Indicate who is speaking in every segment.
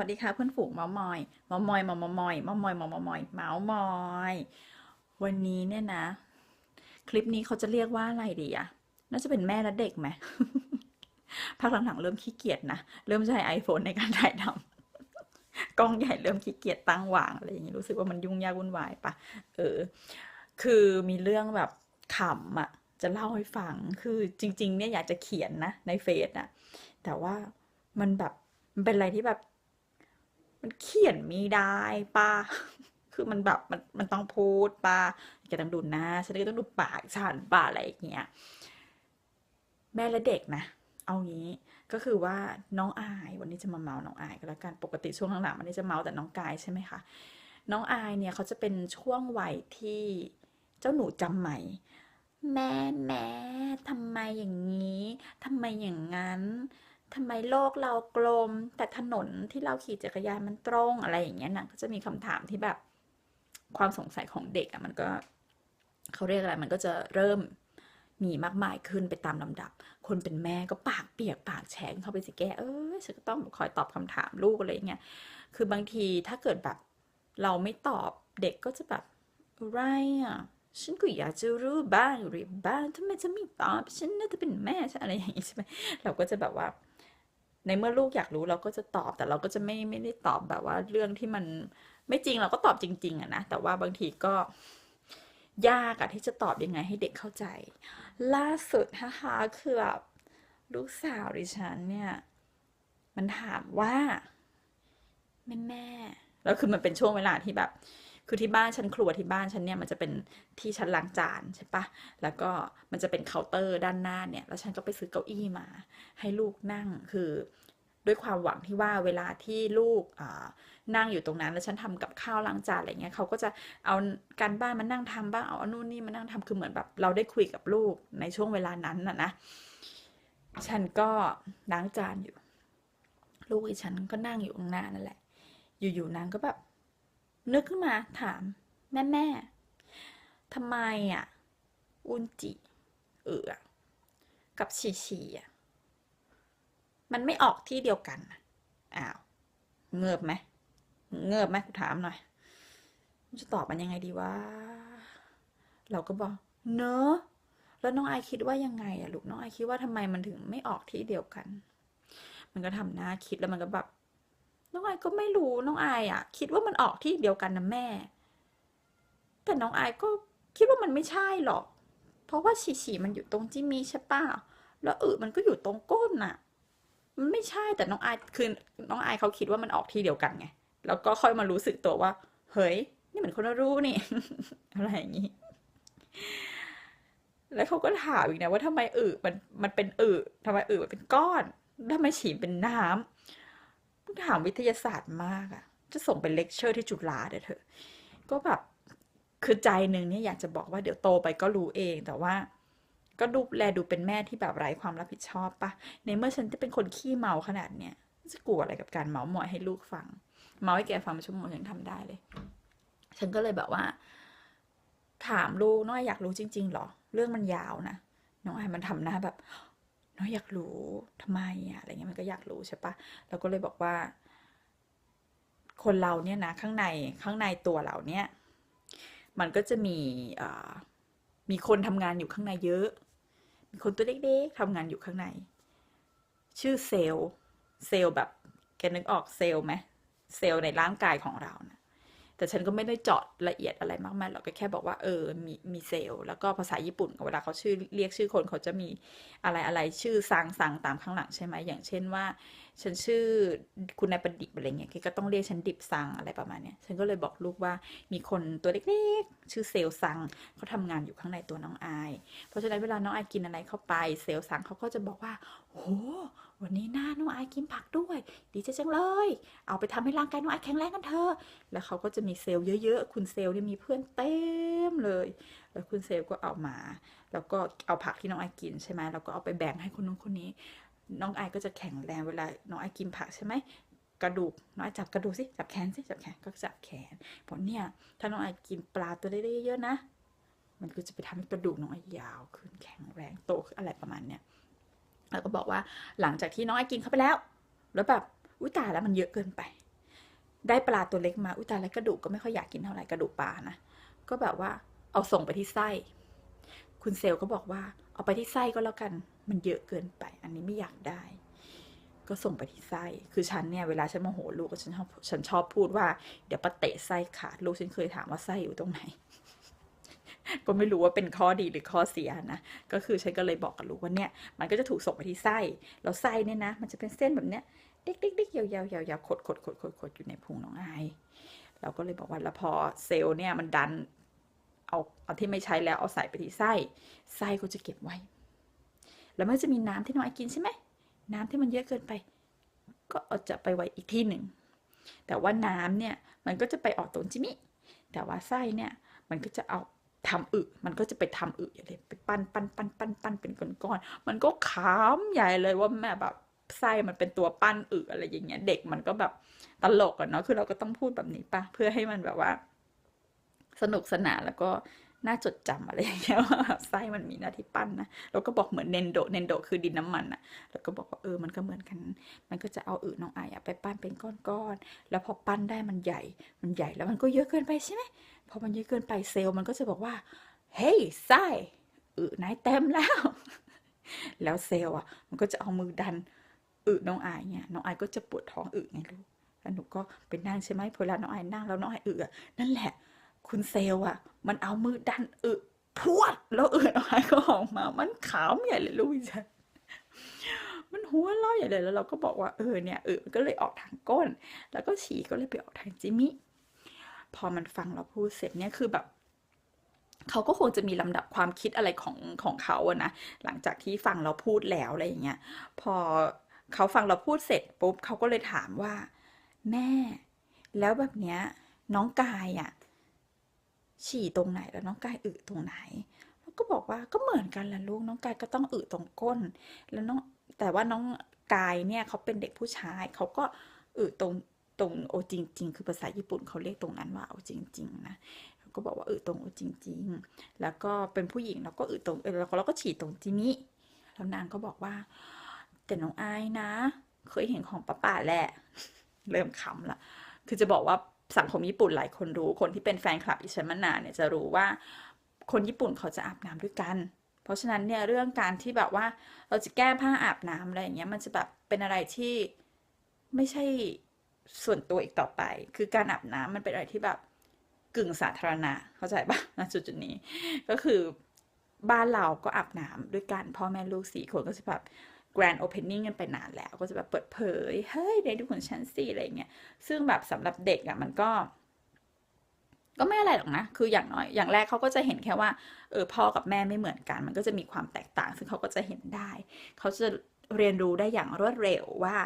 Speaker 1: วัสดีค่ะเพื่อนฝูงเมามอยเมามอยเมามอยเมามอยเมามอยเมามอย วันนี้เนี่ยนะ คลิปนี้เขาจะเรียกว่าอะไรดีอะน่าจะเป็นแม่และเด็กไหมพักหลังๆเริ่มขี้เกียจนะ เริ่มใช้ iPhone ในการถ่ายทำกล้องใหญ่เริ่มขี้เกียจตั้งวางอะไรอย่างนี้รู้สึกว่ามันยุ่งยากวุ่นวายปะเออ คือมีเรื่องแบบขำอะจะเล่าให้ฟัง คือจริง ๆ เนี่ยอยากจะเขียนนะในเฟซอะแต่ว่ามันแบบมันเป็นอะไรที่แบบ มันเขียนไม่ได้ป้า คือมันแบบมันมันต้องพูดป้าแกต้องดูหน้าฉันก็ต้องดูปากฉันป้าอะไรอย่างเงี้ยแม่และเด็กนะเอางี้ก็คือว่าน้องอายวันนี้จะมาเมาน้องอายก็แล้วกันปกติช่วงหลังๆมันนี้จะเมาแต่น้องกายใช่ไหมคะน้องอายเนี่ยเขาจะเป็นช่วงวัยที่เจ้าหนูจำใหม่ แม่แม่ทำไมอย่างนี้ทำไมอย่างนั้น ทำไมโลกเรากลม แต่ถนนที่เราขี่จักรยานมันตรงอะไรอย่างเงี้ยนะก็จะมีคำถามที่แบบ ความสงสัยของเด็กอะมันก็เขาเรียกอะไรมันก็จะเริ่มมีมากมายขึ้นไปตามลำดับ คนเป็นแม่ก็ปากเปียกปากแฉงเข้าไปสิแกเออฉันก็ต้องคอยตอบคำถามลูกอะไรอย่างเงี้ย คือบางทีถ้าเกิดแบบ เราไม่ตอบเด็กก็จะแบบอะไรอะฉันก็อยากจะรู้บ้างหรือบ้างทำไมจะไม่ตอบฉันน่าจะเป็นแม่ฉันอะไรอย่างงี้ใช่ไหมเราก็จะแบบว่า ในเมื่อลูกอยากรู้เราก็จะตอบแต่เราก็จะไม่ไม่ได้ตอบแบบว่าเรื่องที่มันไม่จริงเราก็ตอบจริง ๆอะนะแต่ว่าบางทีก็ยากอะที่จะตอบยังไงให้เด็กเข้าใจ ล่าสุดนะคะคือแบบลูกสาวดิฉันเนี่ย มันถามว่า แม่แม่แล้วคือมันเป็นช่วงเวลาที่แบบ คือที่บ้านฉันครัวที่บ้านฉันเนี่ยมันจะเป็นที่ชั้นล้างจานใช่ปะแล้วก็มันจะเป็นเคาน์เตอร์ด้านหน้าเนี่ย แล้วฉันก็ไปซื้อเก้าอี้มา ให้ลูกนั่งคือด้วยความหวังที่ว่าเวลาที่ลูกนั่งอยู่ตรงนั้นแล้วฉันทำกับข้าวล้างจานอะไรเงี้ยเขาก็จะเอาการบ้านมานั่งทำบ้างเอาอนู่นนี่มานั่งทำคือเหมือนแบบเราได้คุยกับลูกในช่วงเวลานั้นน่ะนะฉันก็ล้างจานอยู่ ลูกอีฉันก็นั่งอยู่ข้างหน้านั่นแหละ อยู่ๆนางก็แบบ นึกขึ้นมาถาม แม่แม่ทำไมอะ อุนจิ เอออกับชีชีอะ มันไม่ออกที่เดียวกันอ้าวเงือบไหมเงือบไหมกูถามหน่อยจะตอบมันยังไงดีวะเราก็บอกเนอะแล้วน้องไอคิดว่ายังไงอะลูกน้องไอคิดว่าทำไมมันถึงไม่ออกที่เดียวกัน มันก็ทำหน้าคิดแล้วมันก็แบบ น้องไอายก็ไม่รู้น้องไอายอะคิดว่ามันออกที่เดียวกันนะแม่ แต่น้องไอายก็คิดว่ามันไม่ใช่หรอก เพราะว่าฉี่ฉี่มันอยู่ตรงจิมมี่ใช่ป่ะแล้วอึมันก็อยู่ตรงก้นน่ะ มันไม่ใช่แต่น้องไอายคือน้องไอายเขาคิดว่ามันออกที่เดียวกันไงแล้วก็ค่อยมารู้สึกตัวว่า เฮ้ย นี่เหมือนคนรู้นี่ อะไรอย่างนี้ แล้วเขาก็ถามอีกนะว่าทำไมอึมันมันเป็นอึทำไมอึมันเป็นก้อนทำไมฉี่เป็นน้ ถามวิทยาศาสตร์มากอะจะส่งไปเลคเชอร์ที่จุฬาเดี๋ยวเถอะก็แบบคือใจหนึ่งเนี่ยอยากจะบอกว่าเดี๋ยวโตไปก็รู้เองแต่ว่า ก็ดูแลดูเป็นแม่ที่แบบไร้ความรับผิดชอบปะในเมื่อฉันจะเป็นคนขี้เมาขนาดเนี้ยจะกลัวอะไรกับการเมาหมอยให้ลูกฟัง เมาให้แกฟังเป็นชั่วโมงยังทำได้เลย ฉันก็เลยแบบว่า ถามลูกน้อยอยากรู้จริงๆหรอ เรื่องมันยาวนะน้องไอ้มันทำหน้าแบบ น้อยอยากรู้ทำไมอะอะไรเงี้ยมันก็อยากรู้ใช่ปะเราก็เลยบอกว่า คนเราเนี่ยนะข้างในข้างในตัวเราเนี่ย มันก็จะมีมีคนทำงานอยู่ข้างในเยอะ มีคนตัวเล็กๆทำงานอยู่ข้างใน ชื่อเซลล์เซลล์แบบแกนึกออกเซลล์ไหมเซลล์ในร่างกายของเรานะ แต่ฉันก็ไม่ได้เจาะละเอียดอะไรมากมายหรอกก็แค่บอกว่าเออมีมีเซลแล้วก็ภาษาญี่ปุ่นเวลาเขาชื่อเรียกชื่อคนเขาจะมีอะไรอะไรชื่อซังซังตามข้างหลังใช่ไหมอย่างเช่นว่า ฉันชื่อคุณนายประดิษฐ์อะไรเงี้ยกก็ต้องเรียกฉันดิบซังอะไรประมาณเนี้ยฉันก็เลยบอกลูกว่ามีคนตัวเล็กๆ ชื่อเซลล์ซังเขาทำงานอยู่ข้างในตัวน้องอาย เพราะฉะนั้นเวลาน้องอายกินอะไรเข้าไปเซลล์ซังเขาก็จะบอกว่าโอ้ วันนี้หน้าน้องอกินผักด้วย ดีใจจังเลย เอาไปทำให้ร่างกายน้องไอแข็งแรงกันเถอะ แล้วเขาก็จะมีเซลล์เยอะๆ คุณเซลล์เนี่ยมีเพื่อนเต็มเลย แล้วคุณเซลล์ก็เอามา แล้วก็เอาผักที่น้องไอกินใช่ไหมแล้วก็เอาไปแบ่งให้คนนู้นคนนี้ น้องไอก็จะแข็งแรงเวลา น้องไอกินผักใช่ไหมกระดูกน้องไอจับกระดูกสิจับแขนสิจับแขนก็จับแขนบอกเนี่ยถ้าน้องไอกินปลาตัวเล็กๆเยอะๆนะ มันก็จะไปทำให้กระดูกน้องไอยาวขึ้นแข็งแรงโตขึ้นอะไรประมาณเนี้ย แล้วก็บอกว่าหลังจากที่น้องไอกินเข้าไปแล้ว แล้วแบบอุ้ยตายแล้วมันเยอะเกินไป ได้ปลาตัวเล็กมาอุยตายแล้วกระดูกก็ไม่ค่อยอยากกินเท่าไหร่กระดูกปลานะก็แบบว่าเอาส่งไปที่ไส้ คุณเซลก็บอกว่า เอาไปที่ไส้ก็แล้วกันมันเยอะเกินไป อันนี้ไม่อยากได้ ก็ส่งไปที่ไส้ คือฉันเนี่ยเวลาฉันโมโหลูกฉันชอบฉันชอบพูดว่าเดี๋ยวปาเตะไส้ขาดลูกฉันเคยถามว่าไส้อยู่ตรงไหน ก็ไม่รู้ว่าเป็นข้อดีหรือข้อเสียนะ ก็คือฉันก็เลยบอกกับลูกว่าเนี่ย มันก็จะถูกส่งไปที่ไส้ แล้วไส้เนี่ยนะ มันจะเป็นเส้นแบบเนี้ยเด็กๆๆยาวๆยาวๆขดๆๆๆๆอยู่ในพุงน้องไอายเราก็เลยบอกว่าแล้วพอเซลล์เนี่ยมันดันเอาเอาที่ไม่ใช้แล้วเอาใส่ไปที่ไส้ ไส้ก็จะเก็บไว้ แล้วมันจะมีน้ำที่น้องไอกินใช่ไหมน้ำที่มันเยอะเกินไป ก็เอาจะไปไว้อีกที่หนึ่ง แต่ว่าน้ำเนี่ยมันก็จะไปออกตรงจิมิแต่ว่าไส้เนี่ยมันก็จะเอา ทำอึ มันก็จะไปทำอึอย่างเลยไปปั้นปั้นปั้นปั้นปั้นเป็นก้อนๆมันก็ขามใหญ่เลยว่าแม่แบบไส้มันเป็นตัวปั้นอึอะไรอย่างเงี้ย เด็กมันก็แบบตลกอะเนาะคือเราก็ต้องพูดแบบนี้ปะเพื่อให้มันแบบว่า สนุกสนานแล้วก็ น่าจดจำอะไรอย่างเงี้ยว่าไส้มันมีหน้าที่ปั้นนะแล้วก็บอกเหมือนเนนโดเนนโดคือดินน้ำมันอะแล้วก็บอกว่าเออมันก็เหมือนกัน มันก็จะเอาอึน้องไออะไปปั้นเป็นก้อนๆแล้วพอปั้นได้มันใหญ่ มันใหญ่แล้วมันก็เยอะเกินไปใช่ไหมพอมันเยอะเกินไปเซลล์มันก็จะบอกว่าเฮ้ยไส้อึนายเต็มแล้ว แล้วเซลล์อะมันก็จะเอามือดันอึน้องอายเนี่ยน้องอายก็จะปวดท้องอึไงลูกแล้วหนูก็ไปนั่งใช่ไหมพอเวลาน้องอายนั่งแล้วน้องอายอึอะนั่นแหละ คุณเซล่ะมันเอามือดันอึพวด แล้วอึน้องอายก็ออกมา มันขาวใหญ่เลยลูกอีจันมันหัวเร้อใหญ่เลยแล้วเราก็บอกว่าเออเนี่ยอึมันก็เลยออกทางก้น แล้วก็ฉี่ก็เลยไปออกทางจิมิพอมันฟังเราพูดเสร็จเนี่ยคือแบบเขาก็คงจะมีลำดับความคิดอะไรของของเขาอะนะหลังจากที่ฟังเราพูดแล้วอะไรอย่างเงี้ยพอเขาฟังเราพูดเสร็จปุ๊บเขาก็เลยถามว่า แม่ แล้วแบบเนี้ยน้องกายอะ ฉี่ตรงไหนแล้วน้องกายอึตรงไหน แล้วก็บอกว่าก็เหมือนกันแหละลูกน้องกายก็ต้องอึตรงก้น แล้วน้องแต่ว่าน้องกายเนี่ยเขาเป็นเด็กผู้ชายเขาก็อึตรงตรงโอจริง ๆ คือภาษาญี่ปุ่นเขาเรียกตรงนั้นว่าโอจริง ๆ นะก็บอกว่าเออตรงโอจริง ๆ แล้วก็เป็นผู้หญิงเราก็เออตรงเออแล้วเราก็ฉีดตรงจิมิแล้วนางก็บอกว่า แต่น้องอายนะ เคยเห็นของป้าป่าแหละ เริ่มขำละ คือจะบอกว่า สังคมญี่ปุ่นหลายคนรู้ คนที่เป็นแฟนคลับอิชันมานานเนี่ยจะรู้ว่าคนญี่ปุ่นเขาจะอาบน้ำด้วยกัน เพราะฉะนั้นเนี่ยเรื่องการที่แบบว่าเราจะแก้ผ้าอาบน้ำอะไรอย่างเงี้ยมันจะแบบเป็นอะไรที่ไม่ใช่ส่วนตัวอีกต่อไป คือการอาบน้ำมันเป็นอะไรที่แบบกึ่งสาธารณะ เข้าใจปะณจุดจุดนี้ ก็คือบ้านเราก็อาบน้ำด้วยกันพ่อแม่ลูกสี่คนก็จะแบบ grand opening กันไปนานแล้ว ก็จะแบบเปิดเผย เฮ้ยเด็กดูของฉันสิอะไรเงี้ยซึ่งแบบสำหรับเด็กอะ่ะมันก็ ก็ไม่อะไรหรอกนะ คืออย่างน้อยอย่างแรกเขาก็จะเห็นแค่ว่าเออพ่อกับแม่ไม่เหมือนกัน มันก็จะมีความแตกต่าง ซึ่งเขาก็จะเห็นได้ เขาจะเรียนรู้ได้อย่างรวดเร็วว่า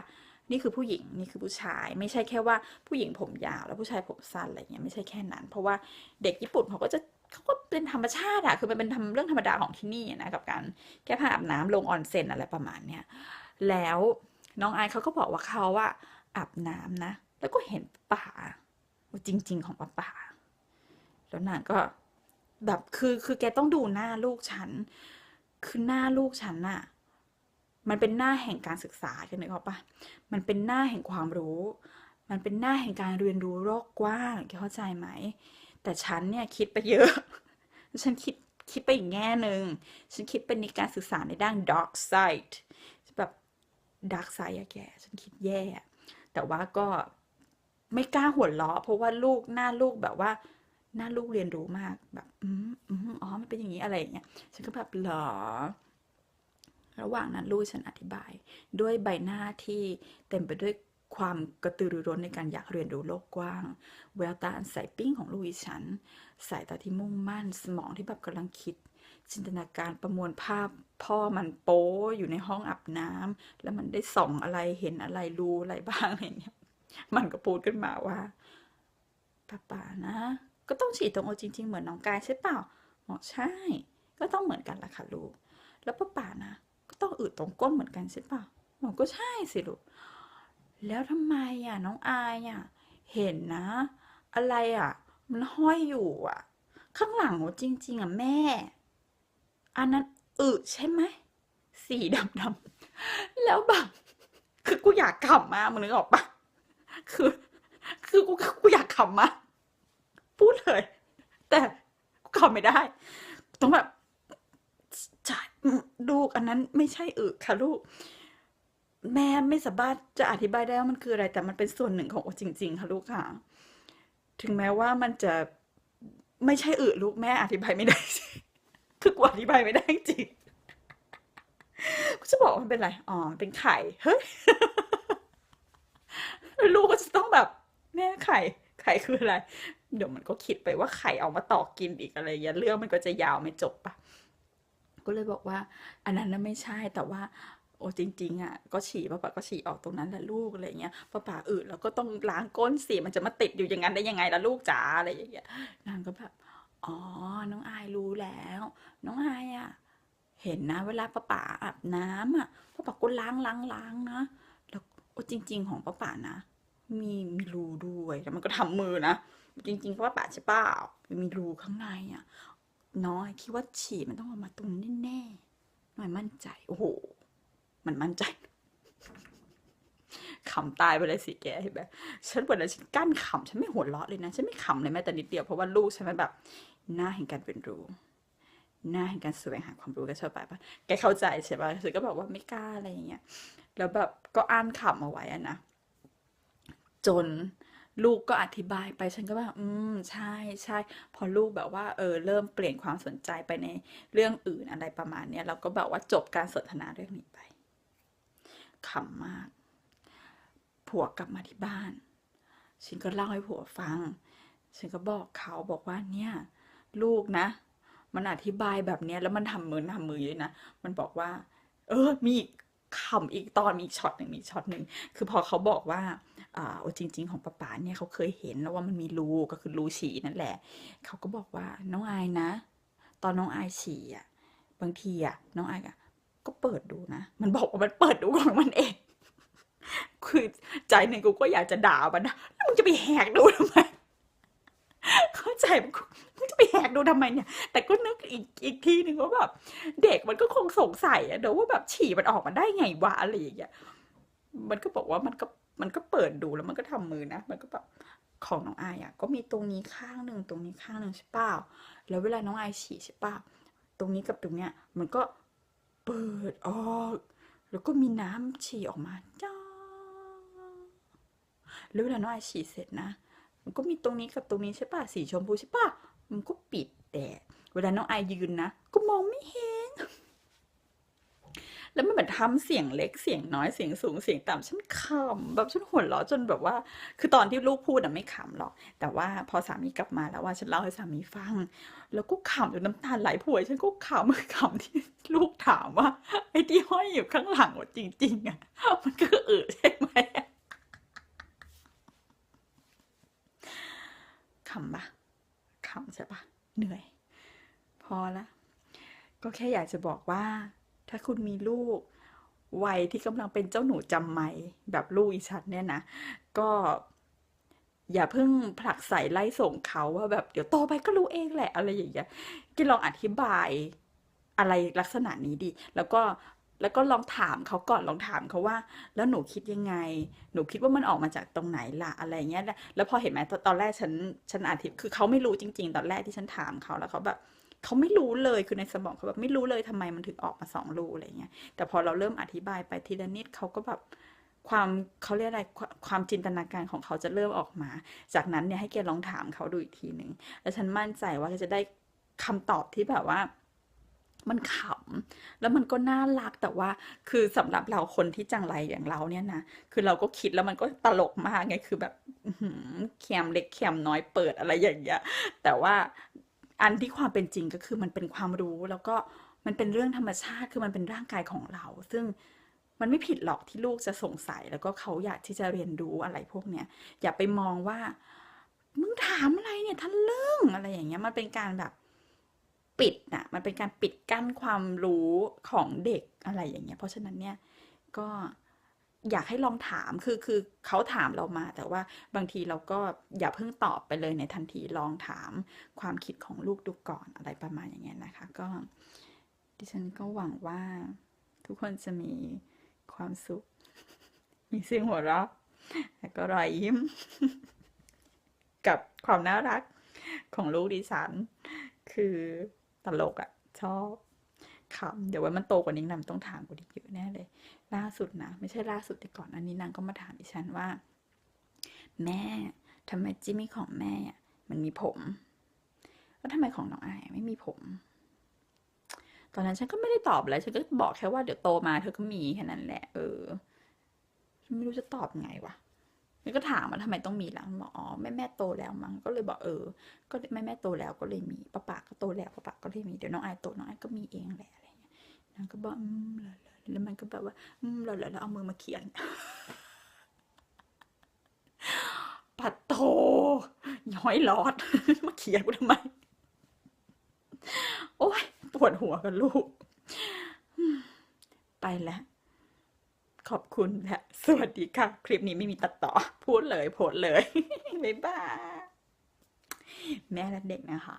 Speaker 1: นี่คือผู้หญิงนี่คือผู้ชาย ไม่ใช่แค่ว่าผู้หญิงผมยาวแล้วผู้ชายผมสั้นอะไรเงี้ยไม่ใช่แค่นั้น เพราะว่าเด็กญี่ปุ่นเขาก็จะเขาก็เป็นธรรมชาติอะคือมันเป็นทำเรื่องธรรมดาของที่นี่นะกับการแก้ผ้าอาบน้ำลงออนเซ็นอะไรประมาณเนี้ยแล้วน้องไอเขาก็บอกว่าเขาว่าอาบน้ำนะ แล้วก็เห็นป่าจริง ๆ ของป้าป่าแล้วนางก็แบบคือคือแกต้องดูหน้าลูกฉัน คือหน้าลูกฉันน่ะ มันเป็นหน้าแห่งการศึกษาใช่ไหมครับปะมันเป็นหน้าแห่งความรู้ มันเป็นหน้าแห่งการเรียนรู้โลกกว้างเข้าใจไหม แต่ฉันเนี่ยคิดไปเยอะ ฉันคิดคิดไปอีกแง่หนึ่ง ฉันคิดเป็นในการศึกษาในด้าน dark side แบบ dark side อะแก ฉันคิดแย่ แต่ว่าก็ไม่กล้าหัวเราะเพราะว่าลูกหน้าลูกแบบว่า หน้าลูกเรียนรู้มากแบบ อืมอืมอ๋อ มันเป็นอย่างนี้อะไรอย่างเงี้ย ฉันก็แบบหรอ ระหว่างนั้นลูกฉันอธิบาย ด้วยใบหน้าที่เต็มไปด้วย ความกระตือรือร้นในการอยากเรียนรู้โลกกว้าง แววตาอันใสปิ้งของลูกอีฉัน สายตาที่มุ่งมั่น สมองที่แบบกำลังคิด จินตนาการประมวลภาพพ่อมันโป๊อยู่ในห้องอาบน้ำแล้วมันได้ส่องอะไรเห็นอะไรรู้อะไรบ้างอะไรเงี้ยมันก็พูดขึ้นมาว่าป้าป่านะ ก็ต้องฉีดตรงโอจริง ๆ เหมือนน้องกายใช่เปล่าบอใช่ ก็ต้องเหมือนกันละค่ะลูก แล้วป้าป่านะ ก็ต้องอืดตรงก้นเหมือนกันใช่เปล่าบอก็ใช่สิลูก แล้วทำไมอะน้องอายอะเห็นนะ อะไรอะ มันห้อยอยู่อะ ข้างหลังโอจริง ๆ อะแม่ อันนั้นอึใช่ไหมสีดำๆแล้วแบบคือกูอยากขำมากมึงนึกออกปะคือ คือกูกูอยากขำมากพูดเลย แต่กูขำไม่ได้ ต้องแบบใช่อืมลูกอันนั้นไม่ใช่อึค่ะลูก แม่ไม่สามารถจะอธิบายได้ว่ามันคืออะไร แต่มันเป็นส่วนหนึ่งของโอจริง ๆ ค่ะลูกค่ะ ถึงแม้ว่ามันจะไม่ใช่อึลูกแม่อธิบายไม่ได้ คือกูอธิบายไม่ได้จริงกูจะบอกมันเป็นอะไร อ๋อ เป็นไข่ เฮ้ย ลูกก็จะต้องแบบแม่ไข่ ไข่คืออะไร เดี๋ยวมันก็คิดไปว่าไข่เอามาตอกินอีกอะไรอย่าเงี้ยเรื่องมันก็จะยาวไม่จบปะก็เลยบอกว่า อันนั้นน่ะไม่ใช่แต่ว่า อ้จริงๆอะก็ฉี่ป้าป๋าก็ฉี่ออกตรงนั้นแหละลูกอะไรเงี้ยป้าป๋าอืดแล้วก็ต้องล้างก้นสิมันจะมาติดอยู่อย่างนั้นได้ยังไงล่ะลูกจ๋าอะไรอย่างเงี้ยนางก็แบบอ๋อน้องอายรู้แล้ว น้องอายอะเห็นนะ เวลาป้าป๋าอาบน้ำอะป้าป๋าก็ล้างล้างล้างนะแล้วโอ้จริง ๆ ของป้าป๋านะ มีมีรูด้วยแล้วมันก็ทำมือนะจริงๆป้าป๋าใช่เปล่ามีรูข้างในอะน้อยคิดว่าฉี่มันต้องออกมาตรงนี้แน่ๆหน่อยมั่นใจ โอ้โห มันมั่นใจขำตายไปเลยสิแกเห็นไหมฉันวันนั้นฉันกั้นขำฉันไม่หัวเราะเลยนะ ฉันไม่ขำเลยแม้แต่นิดเดียวเพราะว่าลูกฉันมันแบบ หน้าแห่งการเป็นรู้หน้าแห่งการแสวงหาความรู้กันชอบไปปะแกเข้าใจใช่ปะฉันก็บอกว่าไม่กล้าอะไรอย่างเงี้ยแล้วแบบก็อ่านขำเอาไว้อะนะจนลูกก็อธิบายไปฉันก็แบบอืมใช่ใช่พอลูกแบบว่าเออเริ่มเปลี่ยนความสนใจไปในเรื่องอื่นอะไรประมาณเนี้ยเราก็แบบว่าจบการสนทนาเรื่องนี้ไป ขำมาก ผัวกลับมาที่บ้าน ฉันก็เล่าให้ผัวฟัง ฉันก็บอกเขาบอกว่าเนี่ย ลูกนะ มันอธิบายแบบเนี้ย แล้วมันทำมือทำมืออยู่นะ มันบอกว่า เออ มีอีกคำอีกตอนมีอีกช็อตหนึ่งมีช็อตหนึ่งคือพอเขาบอกว่าอ่าจริง ๆ ของป้าป๋าเนี่ยเขาเคยเห็นแล้วว่ามันมีรูก็คือรูฉี่นั่นแหละ เขาก็บอกว่าน้องอายนะ ตอนน้องอายฉี่อะ บางทีอะ น้องอายอะ ก็เปิดดูนะ มันบอกว่ามันเปิดดูของมันเอง คือใจหนึ่งกูก็อยากจะด่ามันนะแล้วมึงจะไปแหกดูทำไม เข้าใจมันกูมึงจะไปแหกดูทำไมเนี่ย แต่ก็นึกอีกอีกทีหนึ่งว่าแบบเด็กมันก็คงสงสัยอะเดี๋ยวว่าแบบฉี่มันออกมาได้ไงวะอะไรอย่างเงี้ย มันก็บอกว่ามันก็มันก็เปิดดูแล้วมันก็ทำมือนะ มันก็แบบของน้องอายอะ ก็มีตรงนี้ข้างหนึ่งตรงนี้ข้างหนึ่งใช่เปล่า แล้วเวลาน้องไอฉี่ใช่เปล่า ตรงนี้กับตรงเนี้ย มันก็ เปิดออก แล้วก็มีน้ำฉี่ออกมาจ้าแล้วเวลาน้องอายฉี่เสร็จนะ มันก็มีตรงนี้กับตรงนี้ใช่ป่ะสีชมพูใช่ป่ะ มันก็ปิดแต่ เวลาน้องอายยืนนะ ก็มองไม่เห็น แล้วมันเหมือนทำเสียงเล็กเสียงน้อยเสียงสูงเสียงต่ำฉันขำแบบฉันหัวเราะจนแบบว่า คือตอนที่ลูกพูดอะไม่ขำหรอก แต่ว่าพอสามีกลับมาแล้วว่าฉันเล่าให้สามีฟัง แล้วก็ขำจนน้ำตาไหลผัวฉันก็ขำขำที่ลูกถามว่า ไอ้ที่ห้อยอยู่ข้างหลังว่าจริง ๆอะมันก็เออใช่ไหมขำปะขำใช่ปะเหนื่อย พอละก็แค่อยากจะบอกว่า ถ้าคุณมีลูกวัยที่กำลังเป็นเจ้าหนูจำไม่แบบลูกอีฉันเนี่ยนะ ก็อย่าเพิ่งผลักใส่ไล่ส่งเขาว่าแบบเดี๋ยวโตไปก็รู้เองแหละอะไรอย่างเงี้ยกินลองอธิบายอะไรลักษณะนี้ดี แล้วก็แล้วก็ลองถามเขาก่อนลองถามเขาว่า แล้วหนูคิดยังไง หนูคิดว่ามันออกมาจากตรงไหนล่ะอะไรเงี้ยแล้วพอเห็นไหมตอนแรกฉันฉันอธิคือเขาไม่รู้จริง ๆ ตอนแรกที่ฉันถามเขาแล้วเขาแบบ เขาไม่รู้เลยคือในสมองเขาแบบไม่รู้เลยทำไมมันถึงออกมาสองรูอะไรเงี้ยแต่พอเราเริ่มอธิบายไปทีละนิดเขาก็แบบความเขาเรียกอะไรความจินตนาการของเขาจะเริ่มออกมา จากนั้นเนี่ยให้แกลองถามเขาดูอีกทีหนึ่งแล้วฉันมั่นใจว่าจะได้คำตอบที่แบบว่ามันขำแล้วมันก็น่ารักแต่ว่า คือสำหรับเราคนที่จังไรอย่างเราเนี่ยนะคือเราก็คิดแล้วมันก็ตลกมากไงคือแบบแคมเล็กแคมน้อยเปิดอะไรอย่างเงี้ยแต่ว่า อันที่ความเป็นจริงก็คือมันเป็นความรู้แล้วก็มันเป็นเรื่องธรรมชาติคือมันเป็นร่างกายของเรา ซึ่งมันไม่ผิดหรอกที่ลูกจะสงสัย แล้วก็เขาอยากที่จะเรียนรู้อะไรพวกเนี้ยอย่าไปมองว่ามึงถามอะไรเนี่ยทะลึ่งอะไรอย่างเงี้ยมันเป็นการแบบปิดนะมันเป็นการปิดกั้นความรู้ของเด็กอะไรอย่างเงี้ย เพราะฉะนั้นเนี่ยก็ อยากให้ลองถามคือคือเขาถามเรามา แต่ว่าบางทีเราก็อย่าเพิ่งตอบไปเลยในทันทีลองถามความคิดของลูกดูก่อนอะไรประมาณอย่างเงี้ยนะคะ ก็ดิฉันก็หวังว่าทุกคนจะมีความสุข มีเสียงหัวเราะแล้วก็รอยยิ้ม กับความน่ารักของลูกดิฉัน คือตลกอะชอบ ขำเดี๋ยวไว้มันโตกว่านี้นางต้องถามกูดีเยอะแน่เลย ล่าสุดนะ ไม่ใช่ล่าสุดแต่ก่อนอันนี้นางก็มาถามดิฉันว่า แม่ทำไมจิมมี่ของแม่อะมันมีผมแล้วทำไมของน้องอายไม่มีผม ตอนนั้นฉันก็ไม่ได้ตอบอะไรฉันก็บอกแค่ว่าเดี๋ยวโตมาเธอก็มีแค่นั้นแหละ เออฉันไม่รู้จะตอบไงวะแล้วก็ถามว่าทำไมต้องมีล่ะบอกอ๋อแม่แม่โตแล้วมั้งก็เลยบอกเออ ก็แม่แม่โตแล้วก็เลยมีป้าป๋าก็โตแล้วป้าป๋าก็เลยมีเดี๋ยวน้องอายโตน้องอายก็มีเองแหละ นางก็บอกอืมหรอเหรอแล้วมันก็แบบว่าอืมเหรอเหรอแล้วเอามือมาเขียน ปัดโตย้อยหลอด มาเขียนกูทำไม โอ้ยปวดหัวกับลูก ไปแล้วขอบคุณและสวัสดีค่ะ คลิปนี้ไม่มีตัดต่อ พูดเลยโพสเลย บ๊ายบาย แม่และเด็กนะคะ